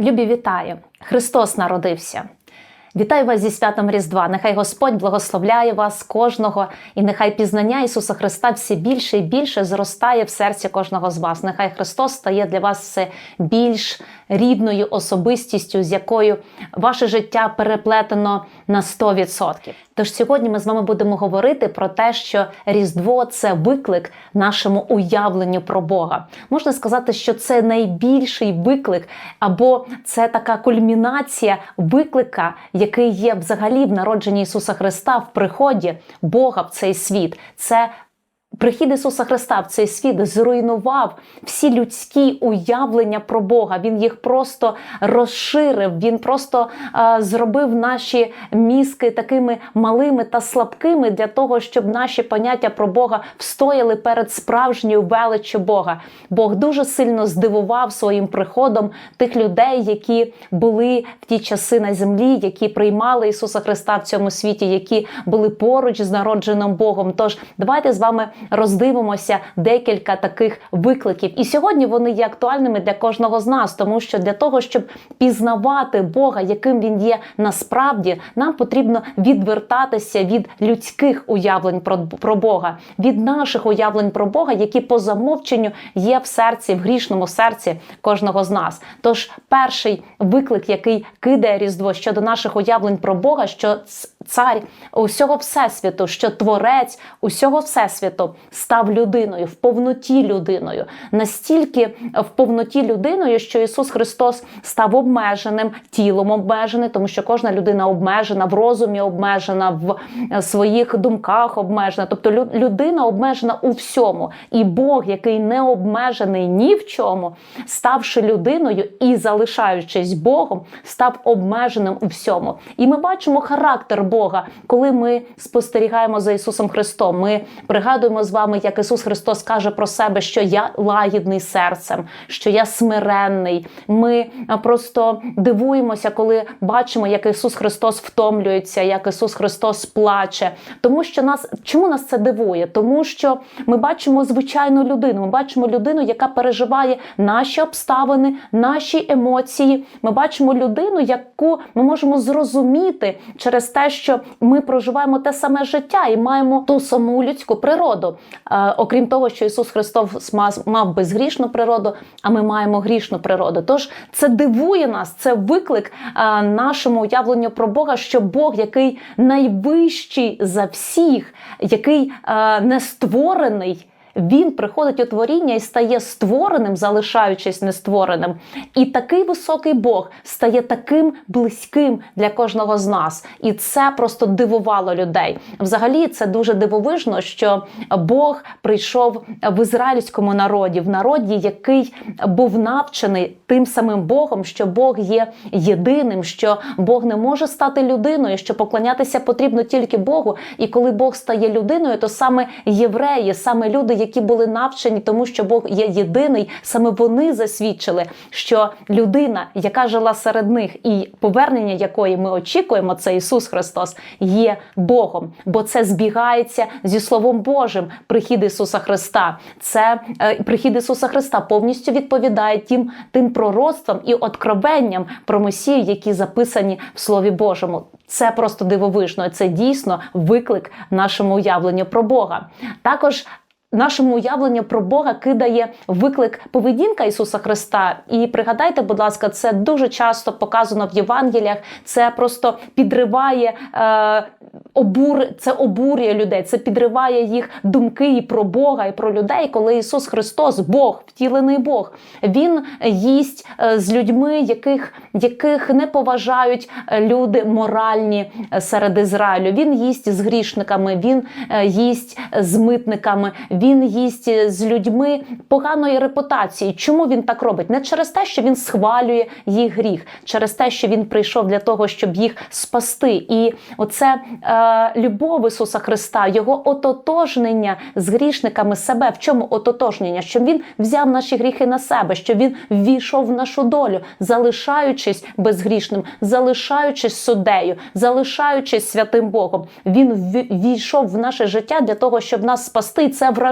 Любі вітаю! Христос народився! Вітаю вас зі святом Різдва. Нехай Господь благословляє вас кожного, і нехай пізнання Ісуса Христа все більше і більше зростає в серці кожного з вас. Нехай Христос стає для вас все більш рідною особистістю, з якою ваше життя переплетено на 100%. Тож сьогодні ми з вами будемо говорити про те, що Різдво це виклик нашому уявленню про Бога. Можна сказати, що це найбільший виклик, або це така кульмінація виклика, є взагалі в народженні Ісуса Христа в приході Бога в цей світ. Це Прихід Ісуса Христа в цей світ зруйнував всі людські уявлення про Бога. Він їх просто розширив, він просто е, зробив наші мізки такими малими та слабкими для того, щоб наші поняття про Бога встояли перед справжньою величчю Бога. Бог дуже сильно здивував своїм приходом тих людей, які були в ті часи на землі, які приймали Ісуса Христа в цьому світі, які були поруч з народженим Богом. Тож давайте з вами роздивимося декілька таких викликів. І сьогодні вони є актуальними для кожного з нас, тому що для того, щоб пізнавати Бога, яким він є насправді, нам потрібно відвертатися від людських уявлень про, про Бога, від наших уявлень про Бога, які по замовченню є в серці, в грішному серці кожного з нас. Тож перший виклик, який кидає Різдво щодо наших уявлень про Бога, що цар усього всесвіту, що творець усього всесвіту став людиною в повноті людиною, настільки в повноті людиною, що Ісус Христос став обмеженим, тілом обмежений, тому що кожна людина обмежена в розумі, обмежена в своїх думках, обмежена. Тобто людина обмежена у всьому. І Бог, який не обмежений ні в чому, ставши людиною і залишаючись Богом, став обмеженим у всьому. І ми бачимо характер Бога, коли ми спостерігаємо за Ісусом Христом. Ми пригадуємо з вами, як Ісус Христос каже про себе, що я лагідний серцем, що я смиренний. Ми просто дивуємося, коли бачимо, як Ісус Христос втомлюється, як Ісус Христос плаче. Тому що нас чому нас це дивує? Тому що ми бачимо звичайну людину. Ми бачимо людину, яка переживає наші обставини, наші емоції. Ми бачимо людину, яку ми можемо зрозуміти через те, що ми проживаємо те саме життя і маємо ту саму людську природу. Е, окрім того, що Ісус Христос мав безгрішну природу, а ми маємо грішну природу. Тож це дивує нас, це виклик е, нашому уявленню про Бога, що Бог, який найвищий за всіх, який е, не створений. Він приходить у творіння і стає створеним, залишаючись нествореним. І такий високий Бог стає таким близьким для кожного з нас. І це просто дивувало людей. Взагалі, це дуже дивовижно, що Бог прийшов в ізраїльському народі, в народі, який був навчений тим самим Богом, що Бог є єдиним, що Бог не може стати людиною, що поклонятися потрібно тільки Богу. І коли Бог стає людиною, то саме євреї, саме люди, які які були навчені, тому що Бог є єдиний, саме вони засвідчили, що людина, яка жила серед них, і повернення якої ми очікуємо, це Ісус Христос, є Богом, бо це збігається зі Словом Божим. Прихід Ісуса Христа. Це е, прихід Ісуса Христа повністю відповідає тим тим пророцтвам і откровенням про Месію, які записані в Слові Божому. Це просто дивовижно. Це дійсно виклик нашому уявленню про Бога. Також Нашому уявленню про Бога кидає виклик поведінка Ісуса Христа. І пригадайте, будь ласка, це дуже часто показано в Євангеліях. Це просто підриває е, обур, це обурює людей, це підриває їх думки і про Бога, і про людей, коли Ісус Христос, Бог, втілений Бог, Він їсть е, з людьми, яких яких не поважають е, люди моральні е, серед Ізраїлю. Він їсть з грішниками, він їсть з митниками він їсть з людьми поганої репутації. Чому він так робить? Не через те, що він схвалює їх гріх, через те, що він прийшов для того, щоб їх спасти. І оце е, е, любов Ісуса Христа, Його ототожнення з грішниками себе. В чому ототожнення? Що Він взяв наші гріхи на себе, що Він ввійшов в нашу долю, залишаючись безгрішним, залишаючись суддею, залишаючись святим Богом. Він ввійшов в наше життя для того, щоб нас спасти. І Це вражає.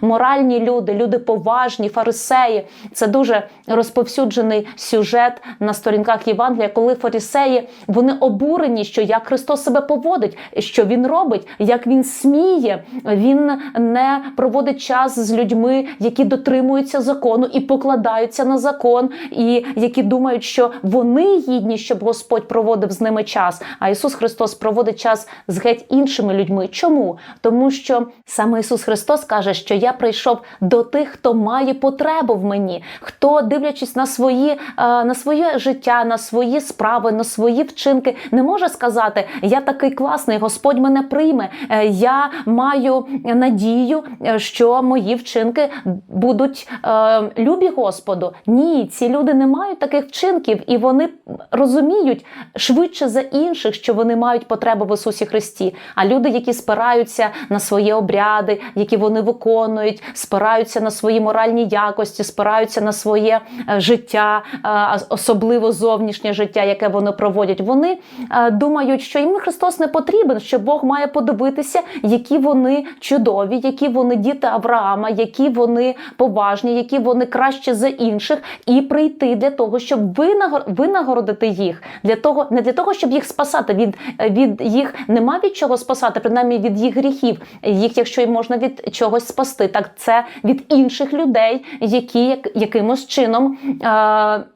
Моральні люди, люди поважні, фарисеї. Це дуже розповсюджений сюжет на сторінках Євангелія, коли фарисеї вони обурені, що як Христос себе поводить, що він робить, як він сміє. Він не проводить час з людьми, які дотримуються закону і покладаються на закон, і які думають, що вони гідні, щоб Господь проводив з ними час. А Ісус Христос проводить час з геть іншими людьми. Чому? Тому що саме Ісус Христос каже, що я прийшов до тих, хто має потребу в мені, хто, дивлячись на свої е, на своє життя, на свої справи, на свої вчинки, не може сказати: Я такий класний, Господь мене прийме. е, Я маю надію, е, що мої вчинки будуть любі Господу. Ні, ці люди не мають таких вчинків, і вони розуміють швидше за інших, що вони мають потребу в Ісусі Христі. А люди, які спираються на свої обряди, які вони виконують, спираються на свої моральні якості, спираються на своє е, життя, е, особливо зовнішнє життя, яке вони проводять. Вони е, думають, що їм Христос не потрібен, що Бог має подивитися, які вони чудові, які вони діти Авраама, які вони поважні, які вони краще за інших, і прийти для того, щоб винагор- винагородити їх, для того, не для того, щоб їх спасати. Від, від їх нема від чого спасати, принаймні від їх гріхів. Їх, якщо й можна від чогось спасти, так це від інших людей, які якимось чином. Е-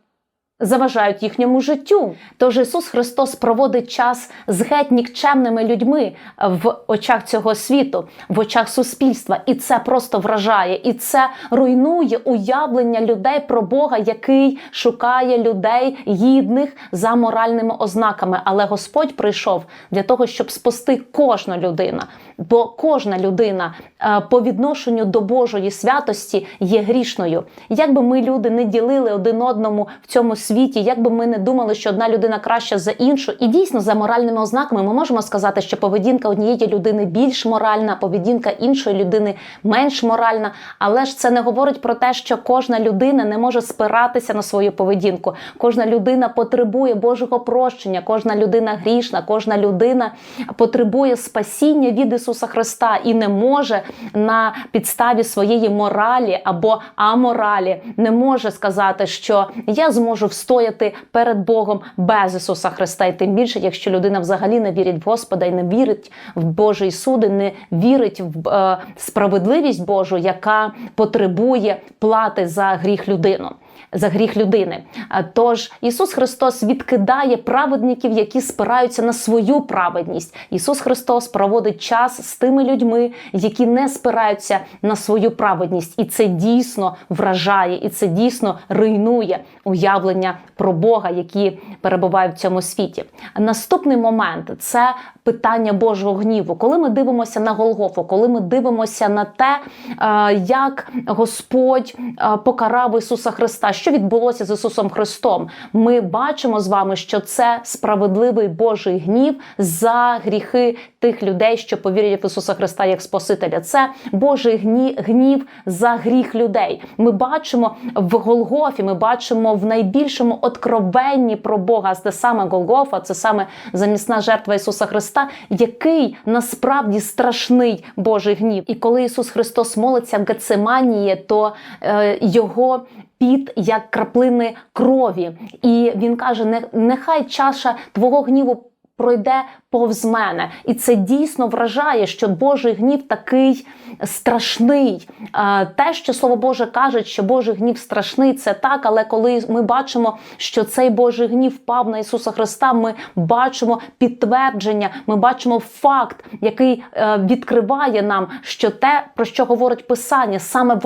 Заважають їхньому життю. Тож Ісус Христос проводить час з геть нікчемними людьми в очах цього світу, в очах суспільства, і це просто вражає, і це руйнує уявлення людей про Бога, який шукає людей гідних за моральними ознаками. Але Господь прийшов для того, щоб спасти кожну людину. Бо кожна людина е, по відношенню до Божої святості є грішною. Як би ми люди не ділили один одному в цьому світі, як би ми не думали, що одна людина краща за іншу, і дійсно за моральними ознаками ми можемо сказати, що поведінка однієї людини більш моральна, поведінка іншої людини менш моральна. Але ж це не говорить про те, що кожна людина не може спиратися на свою поведінку. Кожна людина потребує Божого прощення, кожна людина грішна, кожна людина потребує спасіння від Ісуса Христа і не може на підставі своєї моралі або аморалі не може сказати, що я зможу встояти перед Богом без Ісуса Христа. І тим більше, якщо людина взагалі не вірить в Господа і не вірить в Божий суд, і не вірить в е, справедливість Божу, яка потребує плати за гріх людину. За гріх людини. Тож Ісус Христос відкидає праведників, які спираються на свою праведність. Ісус Христос проводить час з тими людьми, які не спираються на свою праведність, і це дійсно вражає, і це дійсно руйнує уявлення про Бога, які перебувають в цьому світі. Наступний момент це питання Божого гніву. Коли ми дивимося на Голгофу, коли ми дивимося на те, як Господь покарав Ісуса Христа, що відбулося з Ісусом Христом, ми бачимо з вами, що це справедливий Божий гнів за гріхи тих людей, що повірять в Ісуса Христа як Спасителя. Це Божий гні- гнів за гріх людей. Ми бачимо в Голгофі, ми бачимо в найбільшому откровенні про Бога. Це саме Голгофа, це саме замісна жертва Ісуса Христа, який насправді страшний Божий гнів. І коли Ісус Христос молиться в Гецеманії, то е, його під як краплини крові, і він каже: нехай чаша твого гніву. Пройде повз мене, і це дійсно вражає, що Божий гнів такий страшний. Е, Те, що слово Боже каже, що Божий гнів страшний, це так. Але коли ми бачимо, що цей Божий гнів впав на Ісуса Христа, ми бачимо підтвердження, ми бачимо факт, який е, відкриває нам, що те, про що говорить Писання, саме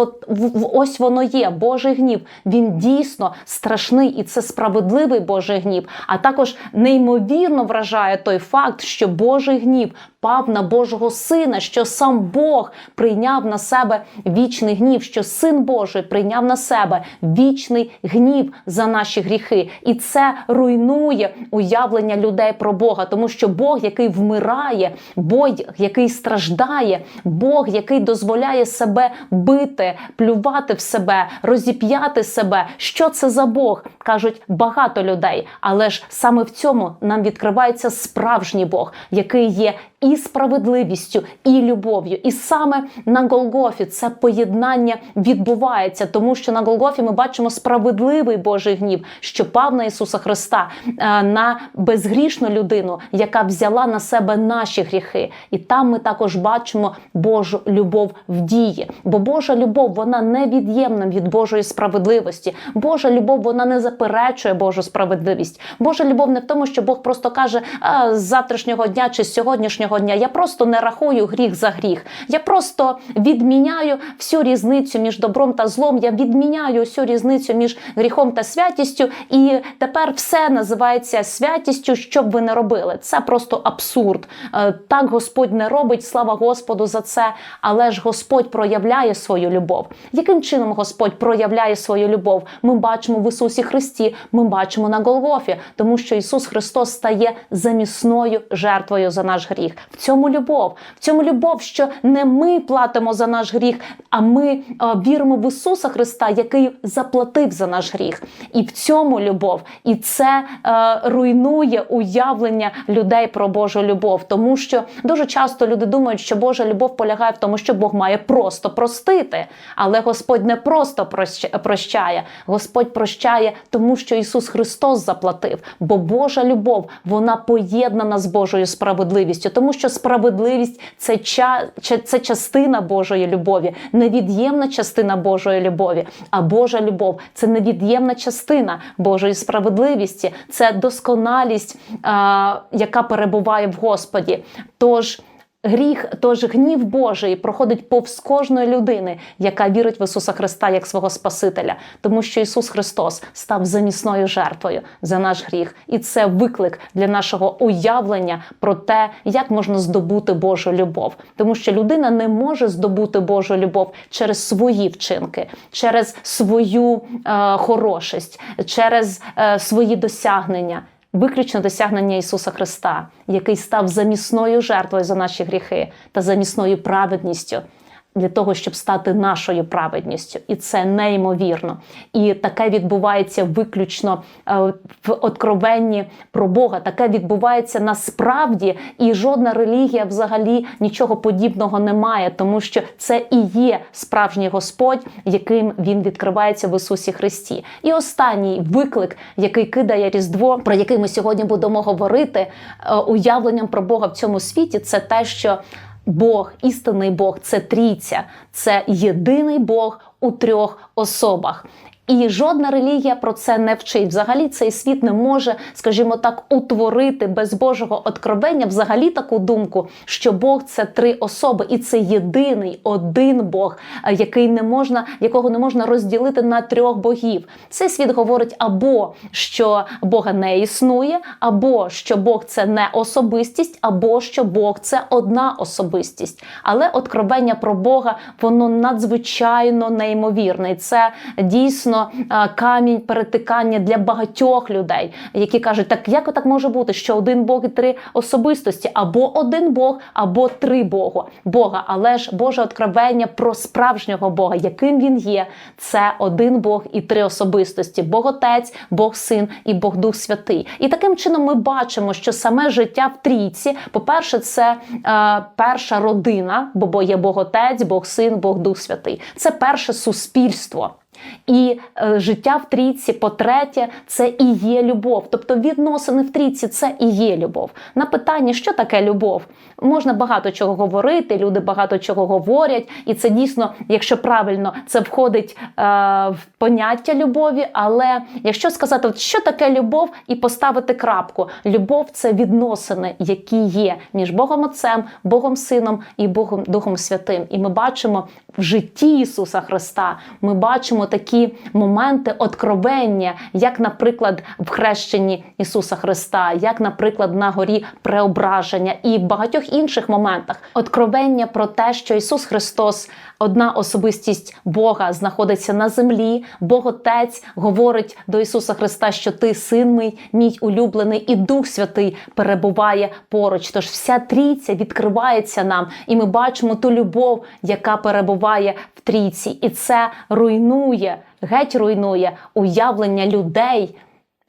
ось воно є. Божий гнів. Він дійсно страшний, і це справедливий Божий гнів. А також неймовірно вражає. Вражає той факт, що Божий гнів пав на Божого сина, що сам Бог прийняв на себе вічний гнів, що син Божий прийняв на себе вічний гнів за наші гріхи, і це руйнує уявлення людей про Бога, тому що Бог, який вмирає, Бог, який страждає, Бог, який дозволяє себе бити, плювати в себе, розіп'яти себе. Що це за Бог? кажуть багато людей, але ж саме в цьому нам відкривається справжній Бог, який є і справедливістю, і любов'ю. І саме на Голгофі це поєднання відбувається, тому що на Голгофі ми бачимо справедливий Божий гнів, що пав на Ісуса Христа, е, на безгрішну людину, яка взяла на себе наші гріхи. І там ми також бачимо Божу любов в дії. Бо Божа любов вона невід'ємна від Божої справедливості. Божа любов вона не заперечує Божу справедливість. Божа любов не в тому, що Бог просто каже «А, з завтрашнього дня чи з сьогоднішнього дня. Я просто не рахую гріх за гріх. Я просто відміняю всю різницю між добром та злом. Я відміняю всю різницю між гріхом та святістю, і тепер все називається святістю, що б ви не робили. Це просто абсурд. Е, Так Господь не робить, слава Господу за це. Але ж Господь проявляє свою любов. Яким чином Господь проявляє свою любов? Ми бачимо в Ісусі Христі, ми бачимо на Голгофі, тому що Ісус Христос стає замісною жертвою за наш гріх. В цьому любов, в цьому любов, що не ми платимо за наш гріх, а ми е, віримо в Ісуса Христа, який заплатив за наш гріх. І в цьому любов. І це е, руйнує уявлення людей про Божу любов, тому що дуже часто люди думають, що Божа любов полягає в тому, що Бог має просто простити. Але Господь не просто прощає, Господь прощає, тому що Ісус Христос заплатив. Бо Божа любов вона поєднана з Божою справедливістю, тому що справедливість це, ча, це частина Божої любові, невід'ємна частина Божої любові. А Божа любов це невід'ємна частина Божої справедливості, це досконалість, а, яка перебуває в Господі. Тож Гріх, тож гнів Божий проходить повз кожної людини, яка вірить в Ісуса Христа як свого Спасителя, тому що Ісус Христос став замісною жертвою за наш гріх, і це виклик для нашого уявлення про те, як можна здобути Божу любов, тому що людина не може здобути Божу любов через свої вчинки, через свою е, хорошість, через е, свої досягнення виключно досягнення Ісуса Христа, який став замісною жертвою за наші гріхи та замісною праведністю. Для того щоб стати нашою праведністю, і це неймовірно. І таке відбувається виключно е, в откровенні про Бога. Таке відбувається насправді, і жодна релігія взагалі нічого подібного не має, тому що це і є справжній Господь, яким він відкривається в Ісусі Христі. І останній виклик, який кидає Різдво, про який ми сьогодні будемо говорити, е, уявленням про Бога в цьому світі, це те, що Бог, істинний Бог, це трійця, це єдиний Бог у трьох особах. І жодна релігія про це не вчить. Взагалі цей світ не може, скажімо так, утворити без Божого откровення взагалі таку думку, що Бог це три особи, і це єдиний один Бог, е, який не можна, якого не можна розділити на трьох богів. Цей світ говорить або що Бога не існує, або що Бог це не особистість, або що Бог це одна особистість. Але откровення про Бога воно надзвичайно неймовірне. І це дійсно е, камінь перетикання для багатьох людей, які кажуть, так як так може бути, що один Бог і три особистості, або один Бог, або три Бога. Бога. Але ж Боже откровення про справжнього Бога, яким він є, це один Бог і три особистості: Бог Отець, Бог Син і Бог Дух Святий. І таким чином ми бачимо, що саме життя в трійці, по-перше, це е, перша родина, бо є Бог Отець, Бог Син, Бог Дух Святий. Це перше суспільство. І е, життя в трійці, по-третє, це і є любов. Тобто відносини в трійці це і є любов. На питання, що таке любов, можна багато чого говорити, люди багато чого говорять, і це дійсно, якщо правильно, це входить е, в поняття любові. Але якщо сказати, що таке любов, і поставити крапку, любов це відносини, які є між Богом Отцем, Богом Сином і Богом Духом Святим. І ми бачимо в житті Ісуса Христа, ми бачимо такі моменти откровення, як, наприклад, в хрещенні Ісуса Христа, як, наприклад, на горі преображення і в багатьох інших моментах. Откровення про те, що Ісус Христос, одна особистість Бога, знаходиться на землі. Бог Отець говорить до Ісуса Христа, що ти син мій, мій улюблений, і Дух Святий перебуває поруч. Тож вся трійця відкривається нам, і ми бачимо ту любов, яка перебуває в трійці, і це руйнує, геть руйнує уявлення людей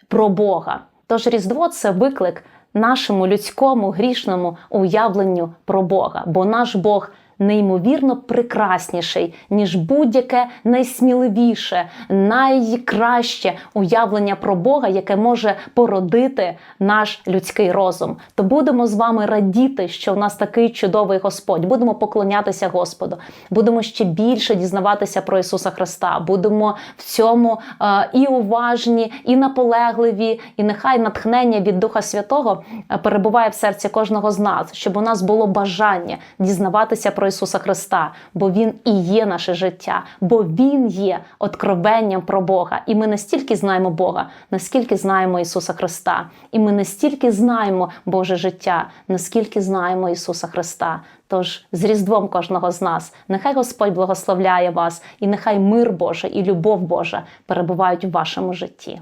про Бога. Тож Різдво це виклик нашому людському грішному уявленню про Бога, бо наш Бог неймовірно прекрасніший, ніж будь-яке найсміливіше, найкраще уявлення про Бога, яке може породити наш людський розум. То будемо з вами радіти, що в нас такий чудовий Господь. Будемо поклонятися Господу, будемо ще більше дізнаватися про Ісуса Христа. Будемо в цьому е, і уважні, і наполегливі, і нехай натхнення від Духа Святого е, перебуває в серці кожного з нас, щоб у нас було бажання дізнаватися про Ісуса Христа, бо Він і є наше життя, бо Він є откровенням про Бога. І ми настільки знаємо Бога, наскільки знаємо Ісуса Христа. І ми настільки знаємо Боже життя, наскільки знаємо Ісуса Христа. Тож з Різдвом кожного з нас, нехай Господь благословляє вас, і нехай мир Божий і любов Божа перебувають у вашому житті.